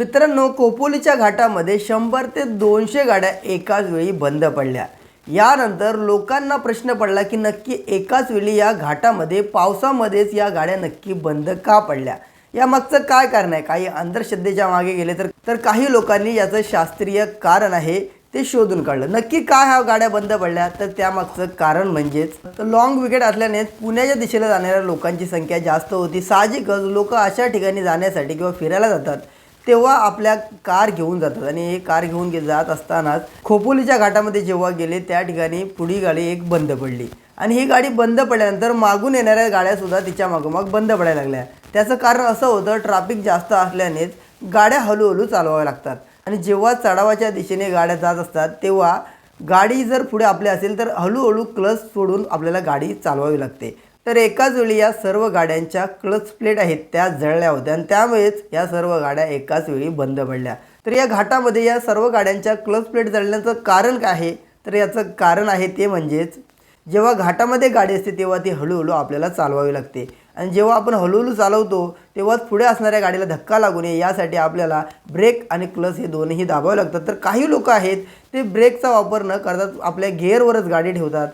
मित्रांनो कोपोलीच्या घाटामध्ये शंभर ते दोनशे गाड्या एकाच वेळी बंद पडल्या. यानंतर लोकांना प्रश्न पडला की नक्की एकाच वेळी या घाटामध्ये पावसामध्येच या गाड्या नक्की बंद का पडल्या? यामागचं काय कारण आहे? काही अंधश्रद्धेच्या मागे गेले तर तर काही लोकांनी याचं शास्त्रीय कारण आहे ते शोधून काढलं. नक्की काय ह्या गाड्या बंद पडल्या? तर त्यामागचं कारण म्हणजेच तर लॉंग विकेट असल्याने पुण्याच्या दिशेला जाणाऱ्या लोकांची संख्या जास्त होती. साहजिकच लोक अशा ठिकाणी जाण्यासाठी किंवा फिरायला जातात. तेव्हा आपल्या कार घेऊन जातात आणि हे कार घेऊन जात असतानाच खोपोलीच्या घाटामध्ये जेव्हा गेले त्या ठिकाणी पुढी गाडी एक बंद पडली. आणि ही गाडी बंद पडल्यानंतर मागून येणाऱ्या गाड्यासुद्धा तिच्या मागोमाग बंद पडायला लागल्या. त्याचं कारण असं होतं ट्रॅफिक जास्त असल्यानेच गाड्या हळूहळू चालवाव्या लागतात. आणि जेव्हा चढावाच्या दिशेने गाड्या जात असतात तेव्हा गाडी जर पुढे आपली असेल तर हळूहळू क्लच सोडून आपल्याला गाडी चालवावी लागते. तर एकाच वेळी या सर्व गाड्यांच्या क्लच प्लेट आहेत त्या जळल्या होत्या आणि त्यामुळेच या सर्व गाड्या एकाच वेळी बंद पडल्या. तर या घाटामध्ये या सर्व गाड्यांच्या क्लच प्लेट जळण्याचं कारण काय आहे? तर याचं कारण आहे ते म्हणजेच जेव्हा घाटामध्ये गाडी असते तेव्हा ती हळूहळू आपल्याला चालवावी लागते. आणि जेव्हा आपण हळूहळू चालवतो तेव्हाच पुढे असणाऱ्या गाडीला धक्का लागू नये यासाठी आपल्याला ब्रेक आणि क्लच हे दोनही दाबावे लागतात. तर काही लोक आहेत ते ब्रेकचा वापर न करतात आपल्या गेअरवरच गाडी ठेवतात.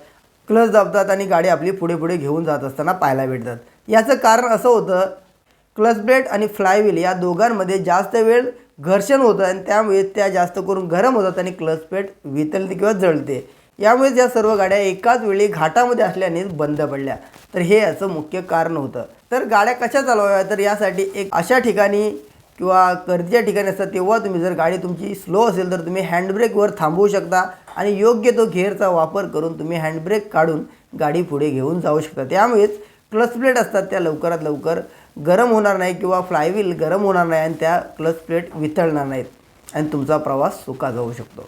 क्लच दाबतात आणि गाडी आपली पुढे पुढे घेऊन जात असताना पाहायला भेटतात. याचं कारण असं होतं क्लच ब्लेड आणि फ्लायव्हील या दोघांमध्ये जास्त वेळ घर्षण होतं आणि त्यामुळे त्या जास्त करून गरम होतात आणि क्लच प्लेट वितळते किंवा जळते. यामुळेच या सर्व गाड्या एकाच वेळी घाटामध्ये असल्याने बंद पडल्या. तर हे याचं मुख्य कारण होतं. तर गाड्या कशा चालवाव्या तर यासाठी एक अशा ठिकाणी किंवा गर्दीच्या ठिकाणी असतात तेव्हा तुम्ही जर गाडी तुमची स्लो असेल तर तुम्ही हँडब्रेकवर थांबवू शकता आणि योग्य तो घेअरचा वापर करून तुम्ही हँडब्रेक काढून गाडी पुढे घेऊन जाऊ शकता. त्यामुळेच क्लच प्लेट असतात त्या लवकरात लवकर गरम होणार नाही किंवा फ्लायव्हील गरम होणार नाही आणि त्या क्लच प्लेट वितळणार नाहीत आणि तुमचा प्रवास सुका जाऊ शकतो.